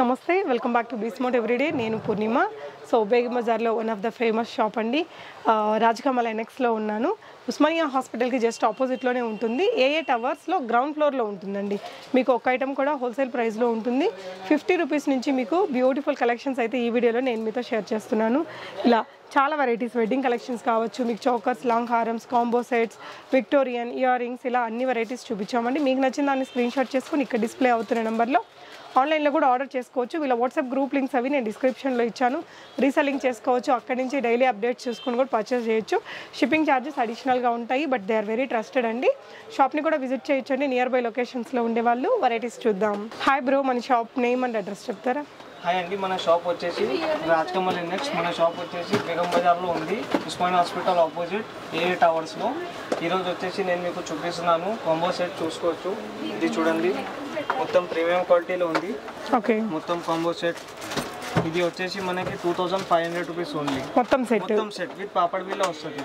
నమస్తే. Welcome back to బీస్మోట్ everyday నేను పూర్ణిమ. సో బేగ్ బజార్లో one of the famous shop అండి. Uh, రాజకమల్ ఎన్ఎక్స్లో ఉన్నాను. ఉస్మానియా హాస్పిటల్కి జస్ట్ ఆపోజిట్లోనే ఉంటుంది. ఏఏ టవర్స్లో గ్రౌండ్ ఫ్లోర్లో ఉంటుందండి. మీకు ఒక ఐటమ్ కూడా హోల్సేల్ ప్రైస్లో ఉంటుంది. ఫిఫ్టీ రూపీస్ నుంచి మీకు బ్యూటిఫుల్ కలెక్షన్స్ అయితే ఈ వీడియోలో నేను మీతో షేర్ చేస్తున్నాను. ఇలా చాలా వెరైటీస్ వెడ్డింగ్ కలెక్షన్స్ కావచ్చు. మీకు చౌకర్స్ లాంగ్ హారమ్స్ combo sets Victorian ear rings ఇలా అన్ని వెరైటీస్ చూపించామండి. మీకు నచ్చిన దాన్ని స్క్రీన్ షాట్ చేసుకుని ఇక్కడ డిస్ప్లే అవుతున్న నెంబర్లో ఆన్లైన్లో కూడా ఆర్డర్ చేసుకోవచ్చు. వీళ్ళ వాట్సాప్ గ్రూప్ లింక్స్ అవి నేను డిస్క్రిప్షన్లో ఇచ్చాను. రీసెల్లింగ్ చేసుకోవచ్చు. అక్కడి నుంచి డైలీ అప్డేట్స్ చూసుకొని కూడా పర్చేస్ చేయొచ్చు. షిప్పింగ్ ఛార్జెస్ అడిషనల్గా ఉంటాయి but they are very trusted అండి. షాప్ని కూడా విజిట్ చేయొచ్చండి. నియర్ బై లొకేషన్స్లో ఉండే వాళ్ళు వెరైటీస్ చూద్దాం. హాయ్ బ్రో మన షాప్ నేమ్ అండ్ అడ్రస్ చెప్తారా? హాయ్ అండి మన షాప్ వచ్చేసి రాజకమల్ ఇండెక్స్ మన షాప్ వచ్చేసి బేగం బజార్లో ఉంది. ఉస్మాన్ హాస్పిటల్ ఆపోజిట్ ఏ టవర్స్లో. ఈరోజు వచ్చేసి నేను మీకు చూపిస్తున్నాను. కాంబో సెట్ చూసుకోవచ్చు. ఇది చూడండి. మొత్తం ప్రీమియం క్వాలిటీలో ఉంది. ఓకే. మొత్తం కాంబో సెట్ ఇది వచ్చేసి మనకి two thousand five hundred rupees only మొత్తం సెట్ మొత్తం సెట్ విత్ పాపడ్ బిల్ వస్తుంది.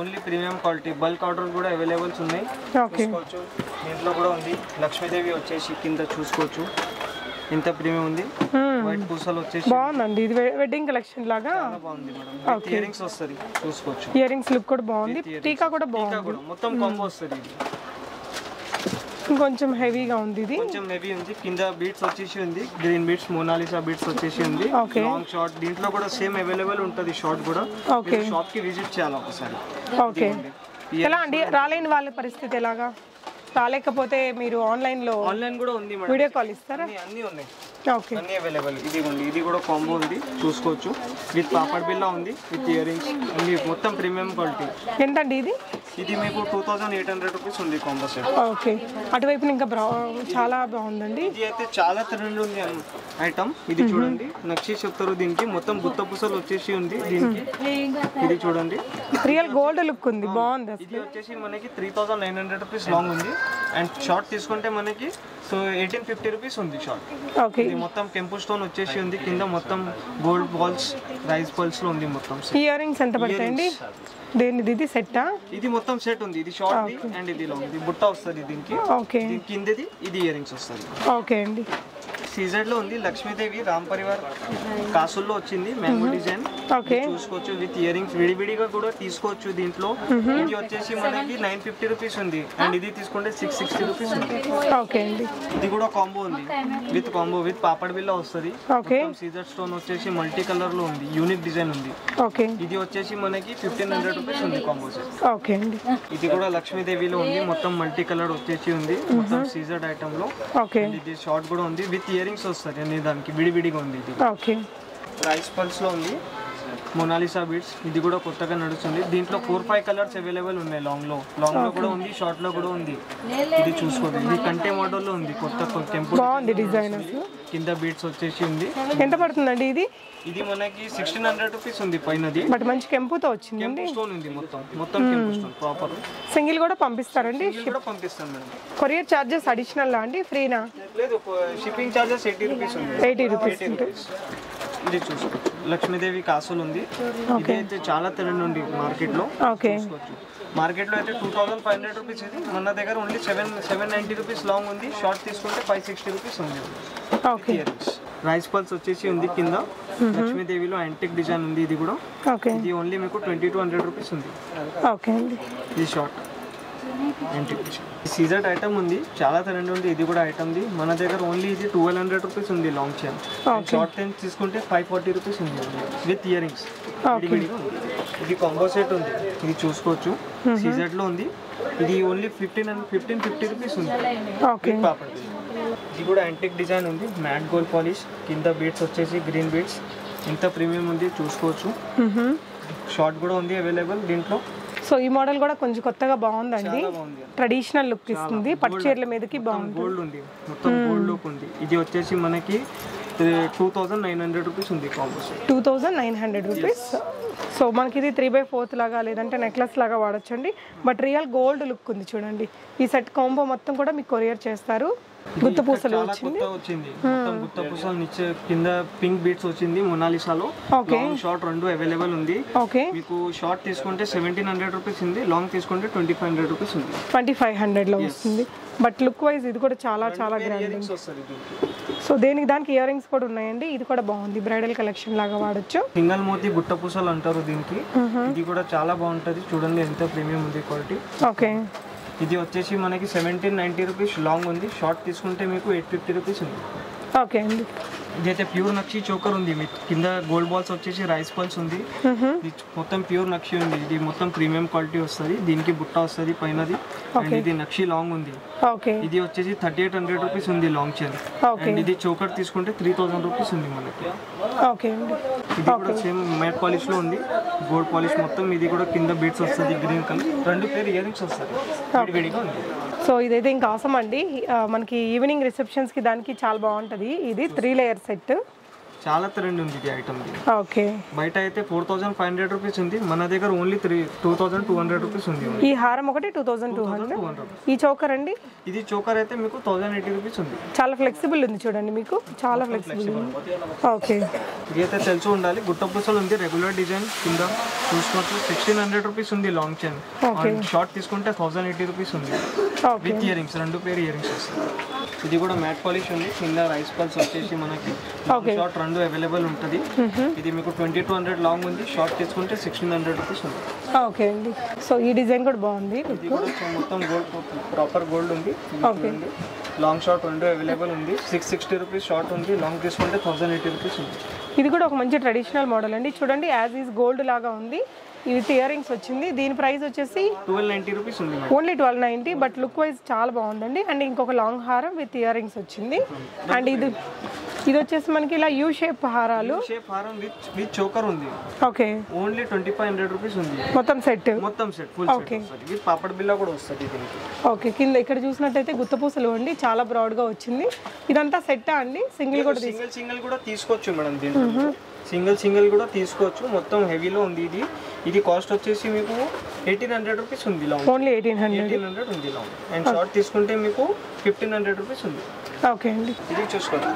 Only premium quality. Bulk order కూడా అవైలబుల్స్ ఉన్నాయి. చూసుకోవచ్చు దీంట్లో కూడా ఉంది. లక్ష్మీదేవి వచ్చేసి కింద చూసుకోవచ్చు. ఇంత ప్రీమియం ఉంది. వైట్ పూసలు వచ్చేసి బాగుందండి. ఇది వెడ్డింగ్ కలెక్షన్ లాగా? బాగుంది మేడం. ఇయరింగ్స్ వస్తుంది. చూసుకోవచ్చు. ఇయర్ రింగ్స్ లుక్ కూడా బాగుంది. టీకా కూడా బాగుంది. మొత్తం కాంబో వస్తుంది ఇంకొంచెం హెవీగా ఉంది ఇది. కొంచెం హెవీ ఉంది. కింద బీట్స్ వచ్చేసి ఉంది. గ్రీన్ బీట్స్ మోనాలిసా బీట్స్ వచ్చేసి ఉంది. లాంగ్ షార్ట్ దీంట్లో కూడా సేమ్ అవైలబుల్ ఉంటుంది షార్ట్ కూడా. షాప్కి విజిట్ చేయాలి ఒకసారి. ఓకే ఎలా అండి? రాలేని వాళ్ళ పరిస్థితి ఎలాగా? రాలేకపోతే మీరు ఆన్లైన్లో ఆన్లైన్ కూడా ఉంది మేడం. వీడియో కాల్ ఇస్తారా? అన్ని ఉన్నాయి. ఓకే అన్ని అవైలబుల్ ఇది ఉంది ఇది కూడా కాంబో ఉంది. చూసుకోవచ్చు. విత్ పాపడ్ బిల్లా ఉంది. విత్ ఇయర్ రింగ్స్ మొత్తం ప్రీమియం క్వాలిటీ ఎంతండి ఇది? ఇది మీకు two thousand eight hundred rupees ఉంది కాంబో సెట్ ఓకే. అటువైపున ఇంకా బ్రా చాలా బాగుందండి. ఇది అయితే చాలా ట్రెండ్ ఉంది ఐటమ్ ఇది చూడండి. నక్షి చెప్తారు దీనికి. మొత్తం గుత్త పూసలు వచ్చేసి ఉంది దీనికి. ఇది చూడండి. రియల్ గోల్డ్ లుక్ ఉంది. బాగుంది ఇది వచ్చేసి మనకి three thousand nine hundred rupees long ఉంది. అండ్ షార్ట్ తీసుకుంటే మనకి సో ఎయిటీన్ ఫిఫ్టీ రూపీస్ ఉంది షార్ట్ ఓకే. ఇది మొత్తం కెంపు స్టోన్ వచ్చేసి ఉంది. కింద మొత్తం గోల్డ్ బాల్స్ రైస్ బాల్స్లో ఉంది మొత్తం. ఇయర్ రింగ్స్ ఎంత పడతాయండి? దేనిది ఇది సెట్టా? ఇది మొత్తం సెట్ ఉంది. ఇది షార్ట్ అండ్ ఇది లాంగ్ బుట్ట వస్తుంది దీనికి. ఓకే. కిందది ఇది ఇయర్ రింగ్స్ వస్తుంది. ఓకే అండి. సీజెడ్లో ఉంది. లక్ష్మీదేవి రామ్ పరివార్ కాసుల్లో వచ్చింది. మ్యాంగో డిజైన్ ఓకే చూసుకోవచ్చు. విత్ ఇయర్ రింగ్స్ విడివిడిగా కూడా తీసుకోవచ్చు దీంట్లో. ఇది వచ్చేసి మనకి నైన్ ఫిఫ్టీ రూపీస్ ఉంది. అండ్ ఇది తీసుకుంటే సిక్స్ సిక్స్టీ రూపీస్ ఉంది. ఇది కూడా కాంబో ఉంది. విత్ కాంబో విత్ పాపడ్ బిల్ల వస్తుంది. ఓకే సీజర్ స్టోన్ వచ్చేసి మల్టీ కలర్లో ఉంది. యూనిక్ డిజైన్ ఉంది. ఓకే ఇది వచ్చేసి మనకి ఫిఫ్టీన్ హండ్రెడ్ రూపీస్ ఉంది కాంబో సెట్ ఓకే అండి. ఇది కూడా లక్ష్మీదేవిలో ఉంది. మొత్తం మల్టీ కలర్ వచ్చేసి ఉంది. మొత్తం సీజర్డ్ ఐటమ్లో. ఇది షార్ట్ కూడా ఉంది. విత్ ఇయర్ రింగ్స్ వస్తాయి. అన్ని దానికి విడివిడిగా ఉంది ఇది. ఓకే రైస్ పల్స్లో ఉంది. మొనాలిసా బీట్స్ ఇది కూడా కొత్తగా నడుస్తుంది. దీంట్లో ఫోర్ ఫైవ్ కలర్స్ అవైలబుల్ ఉన్నాయి లాంగ్లో. లాంగ్లో కూడా ఉంది షార్ట్లో కూడా ఉంది. ఇది చూసుకోండి. ఇది కంటే మోడల్లో ఉంది. కొత్త బాగుంది డిజైన్ కింద బీట్స్ వచ్చేసి ఉంది. ఎంత పడుతుందండి ఇది? ఇది మనకి సిక్స్టీన్ హండ్రెడ్ రూపీస్ ఉంది పైనది. బట్ మంచి కెంపుతో వచ్చిందండి. కెంపు స్టోన్ ఉంది మొత్తం. మొత్తం కెంపు స్టోన్ ప్రాపర్ సింగిల్ కూడా పంపిస్తారండి? కూడా పంపిస్తాం మేడం. కొరియర్ చార్జెస్ అడిషనల్ అండి? ఫ్రీనా లేదు షిప్పింగ్ చార్జెస్ ఎయిటీ రూపీస్ ఉంది. ఎయిటీ రూపీస్ ఇది చూసుకోవచ్చు లక్ష్మీదేవి కాసులు ఉంది. ఇది అయితే చాలా తెలియని ఉంది మార్కెట్లో ఓకే మార్కెట్లో అయితే two thousand five hundred rupees ఇది. మన దగ్గర only seven seven ninety rupees long ఉంది. షార్ట్ తీసుకుంటే ఫైవ్ సిక్స్టీ రూపీస్ ఉంది. ఓకే రైస్ పల్స్ వచ్చేసి ఉంది కింద. లక్ష్మీదేవిలో యాంటిక్ డిజైన్ ఉంది ఇది కూడా. ఇది ఓన్లీ మీకు ట్వంటీ టూ హండ్రెడ్ రూపీస్ ఉంది. ఓకే ఇది short antique design CZ item ఉంది చాలా ట్రెండ్ ఉంది ఇది కూడా ఐటమ్ ఉంది మన దగ్గర ఓన్లీ ఇది ట్వెల్వ్ హండ్రెడ్ రూపీస్ ఉంది లాంగ్ చైన్ షార్ట్ టైం తీసుకుంటే ఫైవ్ ఫార్టీ రూపీస్ ఉంది. విత్ ఇయర్ రింగ్స్ ఇది కాంబో సెట్ ఉంది. ఇది చూసుకోవచ్చు. సీజెడ్లో ఉంది. ఇది only fifteen and fifteen fifty rupees ఉంది. ఓకే విత్ పాపడ్ ఇది కూడా యాంటిక్ డిజైన్ ఉంది. మ్యాట్ గోల్డ్ పాలిష్ కింద బీట్స్ వచ్చేసి గ్రీన్ బీట్స్ ఇంత ప్రీమియం ఉంది. చూసుకోవచ్చు. షార్ట్ కూడా ఉంది అవైలబుల్ దీంట్లో. సో ఈ మోడల్ కూడా కొంచెం కొత్తగా బాగుందండి. ట్రెడిషనల్ లుక్ ఇస్తుంది. పట్టు చీరల మీదకి బాగుంది గోల్డ్ ఉంది. మొత్తం గోల్డ్ లుక్ ఉంది. ఇది వచ్చేసి మనకి two thousand nine hundred rupees ఉంది two thousand nine hundred rupees. So మనకి ఇది త్రీ బై ఫోర్త్ లాగా లేదంటే నెక్లెస్ లాగా వాడొచ్చండి. బట్ రియల్ గోల్డ్ లుక్ ఉంది చూడండి. ఈ సెట్ కాంబో మొత్తం కూడా మీకు కొరియర్ చేస్తారు. గుత్త పూసలు వచ్చింది. గుత్త పూసలు నిచ్చే కింద పింక్ బీట్స్ వచ్చింది మొనాలిసాలో. లాంగ్ షార్ట్ రెండు అవైలబుల్ ఉంది. ఓకే మీకు షార్ట్ తీసుకుంటే సెవెంటీన్ హండ్రెడ్ రూపీస్ ఉంది. లాంగ్ తీసుకుంటే ట్వంటీ ఫైవ్ హండ్రెడ్ రూపీస్ ఉంది ట్వంటీ ఫైవ్ హండ్రెడ్లో వస్తుంది. బట్ లుక్ వైజ్ ఇది కూడా చాలా చాలా గ్రాండ్. సో దేనికి దానికి ఇయర్ రింగ్స్ కూడా ఉన్నాయండి. ఇది కూడా బాగుంది. బ్రైడల్ కలెక్షన్ లాగా వాడచ్చు. సింగల్ మోతి గుట్ట పూసలు అంటారు దీనికి. ఇది కూడా చాలా బాగుంటది. చూడండి ఎంత ప్రీమియం ఉంది క్వాలిటీ ఓకే. ఇది వచ్చేసి మనకి సెవెంటీన్ నైన్టీ రూపీస్ లాంగ్ ఉంది. షార్ట్ తీసుకుంటే మీకు ఎయిట్ ఫిఫ్టీ రూపీస్ ఉంది. ఓకే అండి. ఇదైతే ప్యూర్ నక్షి చోకర్ ఉంది. కింద గోల్డ్ బాల్స్ వచ్చేసి రైస్ పల్స్ ఉంది. మొత్తం ప్యూర్ నక్షి ఉంది. ఇది మొత్తం ప్రీమియం క్వాలిటీ వస్తుంది. దీనికి బుట్ట వస్తుంది పైనది. అండ్ ఇది నక్షి లాంగ్ ఉంది. ఓకే ఇది వచ్చేసి థర్టీ ఎయిట్ హండ్రెడ్ రూపీస్ ఉంది లాంగ్ చైన్ అండ్ ఇది చోకర్ తీసుకుంటే త్రీ థౌసండ్ రూపీస్ ఉంది మనకి. ఇది కూడా సేమ్ మ్యాట్ పాలిష్లో ఉంది. గోల్డ్ పాలిష్ మొత్తం ఇది కూడా కింద బీట్స్ వస్తుంది గ్రీన్ కలర్ రెండు పేరు ఇయర్ రింగ్స్ వస్తుంది ఉంది. సో ఇదైతే ఇంకా అవసరం అండి మనకి ఈవినింగ్ రిసెప్షన్స్కి దానికి చాలా బాగుంటుంది. ఇది త్రీ లేయర్ సెట్ చాలా ట్రెండ్ ఉంది ఇది ఐటమ్ ఓకే. బయట అయితే four thousand five hundred rupees ఉంది. మన దగ్గర only three two thousand two hundred rupees ఉంది ఈ హారం ఒకటి టూ థౌజండ్ టూ హండ్రెడ్ ఈ చౌకర్ అండి? ఇది చోకర్ అయితే మీకు థౌసండ్ ఎయిటీ రూపీస్ ఉంది. చాలా ఫ్లెక్సిబుల్ ఉంది చూడండి మీకు. చాలా ఫ్లెక్సిబుల్ ఓకే. ఇది అయితే తెలిసి ఉండాలి. గుట్ట పూసలు ఉంది రెగ్యులర్ డిజైన్ కింద చూసుకోవచ్చు. సిక్స్టీన్ హండ్రెడ్ రూపీస్ ఉంది లాంగ్ చైన్ షార్ట్ తీసుకుంటే థౌసండ్ ఎయిటీ రూపీస్ ఉంది. ఓకే. విత్ ఇయర్ రింగ్స్ రెండు పేరు ఇయర్ రింగ్స్ ఇది కూడా మ్యాట్ పాలిష్ ఉంది. కింద రైస్ పల్స్ వచ్చేసి మనకి. షార్ట్ రెండు అవైలబుల్ ఉంటుంది. ఇది మీకు ట్వంటీ టూ హండ్రెడ్ లాంగ్ ఉంది. షార్ట్ తీసుకుంటే సిక్స్టీన్ హండ్రెడ్ రూపీస్ ఉంది. ఓకే అండి సో ఈ డిజైన్ కూడా బాగుంది. ఇది కూడా మొత్తం గోల్డ్ ప్రాపర్ గోల్డ్ ఉంది. ఓకే లాంగ్ షార్ట్ రెండు అవైలబుల్ ఉంది. సిక్స్ సిక్స్టీ రూపీస్ షార్ట్ ఉంది. లాంగ్ తీసుకుంటే థౌసండ్ ఎయిటీ రూపీస్ ఉంది. ఇది కూడా ఒక మంచి ట్రెడిషనల్ మోడల్ అండి. చూడండి యాజ్ ఈజ్ గోల్డ్ లాగా ఉంది. విత్ ఇయర్ రింగ్స్ వచ్చింది. దీని ప్రైస్ వచ్చేసి ట్వెల్వ్ నైంటీ రూపీస్ ఉంది only twelve ninety but look wise చాలా బాగుందండి. అండ్ ఇంకొక లాంగ్ హారం విత్ ఇయర్ రింగ్స్ వచ్చింది అండ్ ఇది ఇది వచ్చేసి మనకి ఇలా యూ షేప్ హారాలు. షేప్ హారం విత్ విత్ చోకర్ ఉంది. Okay only twenty five hundred rupees ఉంది. మొత్తం సెట్ మొత్తం సెట్ ఫుల్ సెట్ వస్తుంది. విత్ పాపడ్ బిల్ల కూడా వస్తుంది దీనికి. ఓకే కింద ఇక్కడ చూసినట్టయితే గుత్తపూసలు అండి. చాలా బ్రాడ్గా వచ్చింది. ఇదంతా సెట్టా అండి? సింగిల్ కూడా సింగిల్ సింగిల్ కూడా తీసుకోవచ్చు మేడం దీంట్లో సింగిల్ సింగిల్ కూడా తీసుకోవచ్చు. మొత్తం హెవీలో ఉంది ఇది. ఇది కాస్ట్ వచ్చేసి మీకు ఎయిటీన్ హండ్రెడ్ రూపీస్ ఉంది long only eighteen hundred eighteen hundred ఉంది లాంగ్ అండ్ షార్ట్ తీసుకుంటే మీకు ఫిఫ్టీన్ హండ్రెడ్ రూపీస్ ఉంది. ఓకే అండి. ఇది చూసుకోండి.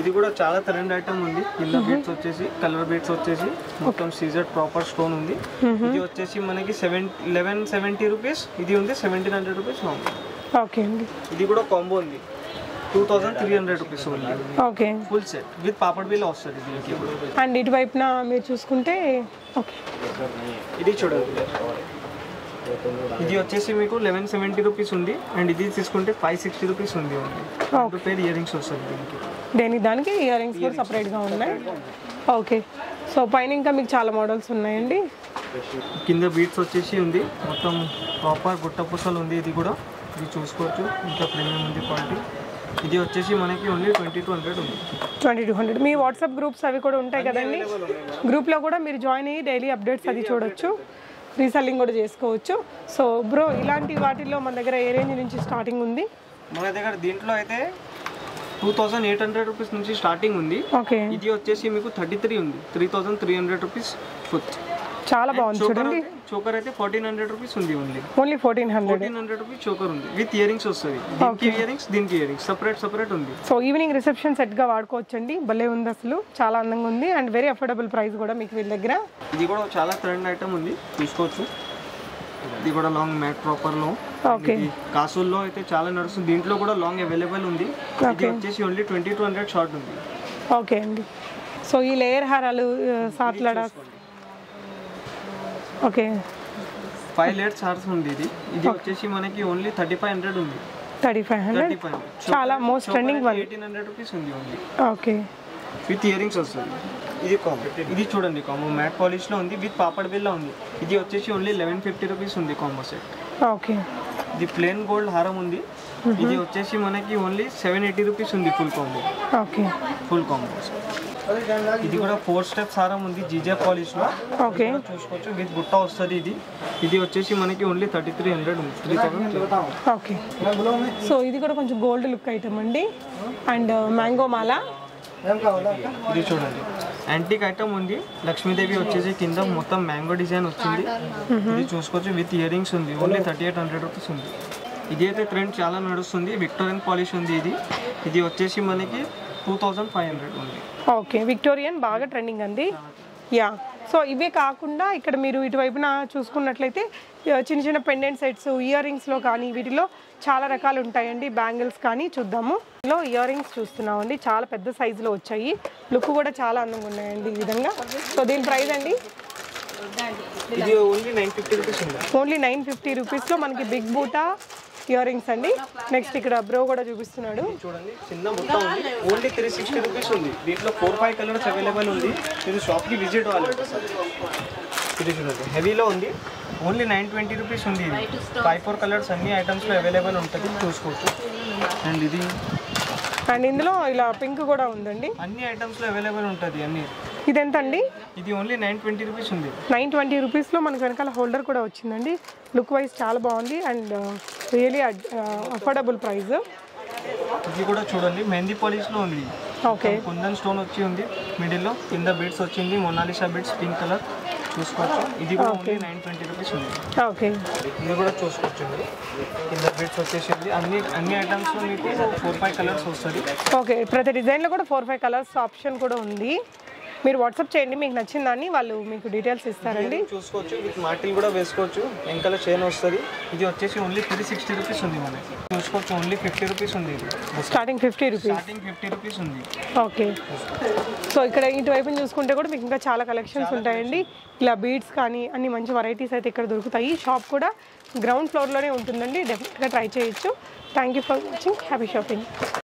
ఇది కూడా చాలా ట్రెండ్ ఐటమ్ ఉంది. కింద బీట్స్ వచ్చేసి కలర్ బీట్స్ వచ్చేసి మొత్తం సీజర్ ప్రాపర్ స్టోన్ ఉంది. ఇది వచ్చేసి మనకి సెవెన్ లెవెన్ సెవెంటీ రూపీస్ ఇది ఉంది సెవెంటీన్ హండ్రెడ్ రూపీస్ ఓకే అండి. ఇది కూడా కాంబో ఉంది. Two thousand three hundred rupees ఉంది. ఓకే. ఫుల్ సెట్ విత్ పాపడ్ బిల్ వస్తుంది దీనికి. అండ్ ఇటువైపున మీరు చూసుకుంటే ఓకే. ఇది చూడండి. ఇది వచ్చేసి మీకు లెవెన్ సెవెంటీ రూపీస్ ఉంది. అండ్ ఇది తీసుకుంటే ఫైవ్ సిక్స్టీ రూపీస్ ఉంది ఓన్లీ. పేరు ఇయర్ రింగ్స్ వస్తుంది దీనికి. దేనికి దానికి ఇయర్ రింగ్స్ కూడా సపరేట్గా ఉన్నాయి. ఓకే సో పైన ఇంకా మీకు చాలా మోడల్స్ ఉన్నాయండి. కింద బీట్స్ వచ్చేసి ఉంది. మొత్తం ప్రాపర్ గుట్ట పూసలు ఉంది. ఇది కూడా ఇది చూసుకోవచ్చు. ఇంకా ప్రీమియం ఉంది క్వాలిటీ ఇది వచ్చేసి మనకి ఓన్లీ ట్వంటీ టూ హండ్రెడ్ ఉంది. ట్వంటీ టూ హండ్రెడ్ మీ వాట్సాప్ గ్రూప్స్ అవి కూడా ఉంటాయి కదండి. గ్రూప్లో కూడా మీరు జాయిన్ అయ్యి డైలీ అప్డేట్స్ అది చూడొచ్చు. రీసెల్లింగ్ కూడా చేసుకోవచ్చు. సో బ్రో ఇలాంటి వాటిల్లో మన దగ్గర ఏ రేంజ్ నుంచి స్టార్టింగ్ ఉంది? మన దగ్గర దీంట్లో అయితే two thousand eight hundred rupees నుంచి స్టార్టింగ్ ఉంది. ఓకే. ఇది వచ్చేసి మీకు థర్టీ త్రీ ఉంది. Three thousand three hundred rupees foot చాలా బాగుంది. చూడండి. చోకర్ అయితే ఫోర్టీన్ హండ్రెడ్ రూపీస్ ఉంది only only fourteen hundred fourteen hundred rupees choker ఉంది. విత్ ఇయర్ రింగ్స్ వస్తుంది. దీనికి ఇయర్ రింగ్స్ దీనికి ఇయర్ రింగ్స్ సపరేట్ సపరేట్ ఉంది సో ఈవినింగ్ రిసెప్షన్ సెట్గా వాడుకోవచ్చండి. భలే ఉంది అసలు. చాలా అందంగా ఉంది. అండ్ వెరీ అఫోర్డబుల్ ప్రైస్ కూడా మీకు వీళ్ళ దగ్గర. ఇది కూడా చాలా ట్రెండ్ ఐటమ్ ఉంది. చూసుకోవచ్చు. ఇది కూడా లాంగ్ మ్యాట్ ప్రాపర్లో. ఓకే కాసుల్లో అయితే చాలా నడుస్తుంది. దీంట్లో కూడా లాంగ్ అవైలబుల్ ఉంది. ఇది వచ్చేసి only twenty two hundred short ఉంది. ఓకే అండి. సో ఈ లేయర్ హారాలు సాత్లడ ఓకే ఫైవ్ లేట్స్ హార్స్ ఉంది ఇది ఇది వచ్చేసి మనకి ఓన్లీ థర్టీ ఫైవ్ హండ్రెడ్ ఉంది thirty five hundred thirty five చాలా most trending one eighteen hundred rupees ఉంది only okay with ear rings వస్తుంది ఇది కాంబో ఇది చూడండి కాంబో మ్యాట్ పాలిష్లో ఉంది విత్ పాపడ్ బిల్లో ఉంది ఇది వచ్చేసి ఓన్లీ లెవెన్ ఫిఫ్టీ రూపీస్ ఉంది కాంబో సెట్ ఓకే ఇది ప్లేన్ గోల్డ్ హారం ఉంది ఇది వచ్చేసి మనకి ఓన్లీ సెవెన్ ఎయిటీ రూపీస్ ఉంది full combo okay full combo ఇది కూడా ఫోర్ స్టెప్స్ హారం ఉంది జీజే పాలిష్లో. ఓకే చూసుకోవచ్చు విత్ బుట్ట వస్తుంది ఇది. ఇది వచ్చేసి మనకి ఓన్లీ థర్టీ త్రీ హండ్రెడ్ ఉంది త్రీ థౌసండ్ ఓకే సో ఇది కూడా కొంచెం గోల్డ్ లుక్ ఐటమ్ అండి. అండ్ మ్యాంగో మాల. ఇది చూడండి. యాంటిక్ ఐటమ్ ఉంది. లక్ష్మీదేవి వచ్చేసి కింద మొత్తం మ్యాంగో డిజైన్ వచ్చింది. ఇది చూసుకోవచ్చు విత్ ఇయర్ రింగ్స్ ఉంది. Only thirty eight hundred rupees ఉంది. ఇది అయితే ట్రెండ్ చాలా నడుస్తుంది. విక్టోరియన్ పాలిష్ ఉంది ఇది. ఇది వచ్చేసి మనకి టూ థౌజండ్ ఫైవ్ హండ్రెడ్ ఉంది. ఓకే విక్టోరియన్ బాగా ట్రెండింగ్ అండి. యా సో ఇవే కాకుండా ఇక్కడ మీరు ఇటువైపున చూసుకున్నట్లయితే చిన్న చిన్న పెండెంట్ సెట్స్ ఇయర్ రింగ్స్లో కానీ వీటిలో చాలా రకాలు ఉంటాయండి. బ్యాంగిల్స్ కానీ చూద్దాము. లో ఇయర్ రింగ్స్ చూస్తున్నామండి. చాలా పెద్ద సైజులో వచ్చాయి. లుక్ కూడా చాలా అందంగా ఉన్నాయండి ఈ విధంగా. సో దీని ప్రైస్ అండి? ఓన్లీ నైన్ ఫిఫ్టీ రూపీస్లో మనకి బిగ్ బూటా ఇయర్ రింగ్స్ అండి. నెక్స్ట్ ఇక్కడ బ్రో కూడా చూపిస్తున్నాడు. చూడండి చిన్న బుట్ట ఉంది. ఓన్లీ త్రీ సిక్స్టీ రూపీస్ ఉంది. దీంట్లో ఫోర్ ఫైవ్ కలర్స్ అవైలబుల్ ఉంది. మీరు షాప్కి విజిట్ అవ్వాలి ఒకసారి. ఇది చూడండి హెవీలో ఉంది. ఓన్లీ నైన్ ట్వంటీ రూపీస్ ఉంది ఇది. ఫైవ్ ఫోర్ కలర్స్ అన్ని ఐటమ్స్లో అవైలబుల్ ఉంటుంది. చూసుకోవచ్చు. అండ్ ఇది అండ్ ఇందులో ఇలా పింక్ కూడా ఉందండి. అన్ని ఐటమ్స్లో అవైలబుల్ ఉంటుంది అన్ని. ఇది ఎంత అండి ఇది ఓన్లీ నైన్ ట్వంటీ రూపీస్ ఉంది. నైన్ ట్వంటీ రూపీస్లో మనకు వెనకాల హోల్డర్ కూడా వచ్చిందండి. లుక్ వైజ్ చాలా బాగుంది అండ్ రియలీ అఫోర్డబుల్ ప్రైస్ ఇది కూడా చూడండి మెహందీ పాలిష్లో ఉంది. ఓకే. కుందన్ స్టోన్ వచ్చి ఉంది. మిడిల్లో కింద బిడ్స్ వచ్చింది మొనాలిసా బిడ్స్ పింక్ కలర్. చూసుకోవచ్చు. ఇది కూడా ఓన్లీ నైన్ ట్వంటీ రూపీస్ ఉంది. ఓకే. ఇది కూడా చూసుకోవచ్చు కింద బిడ్స్ వచ్చేసింది. అన్ని అన్ని ఐటమ్స్లో మీకు ఫోర్ ఫైవ్ కలర్స్ వస్తుంది. ఓకే. ప్రతి డిజైన్లో కూడా ఫోర్ ఫైవ్ కలర్స్ ఆప్షన్ కూడా ఉంది. మీరు వాట్సాప్ చేయండి మీకు నచ్చిన దాన్ని వాళ్ళు మీకు డీటెయిల్స్ ఇస్తారండి. చూసుకోవచ్చు విత్ మాటిల్ కూడా వేసుకోవచ్చు. వెంకల చైన్ వస్తుంది. ఇది వచ్చేసి ఓన్లీ త్రీ సిక్స్టీ రూపీస్ ఉంది మనకి. చూసుకోవచ్చు ఓన్లీ ఫిఫ్టీ రూపీస్ ఉంది starting fifty rupees starting fifty rupees ఉంది. ఓకే సో ఇక్కడ ఇటువైపు చూసుకుంటే కూడా మీకు ఇంకా చాలా కలెక్షన్స్ ఉంటాయండి. ఇలా బీడ్స్ కానీ అన్ని మంచి వెరైటీస్ అయితే ఇక్కడ దొరుకుతాయి. షాప్ కూడా గ్రౌండ్ ఫ్లోర్లోనే ఉంటుందండి. డెఫినెట్గా ట్రై చేయొచ్చు. Thank you for watching happy shopping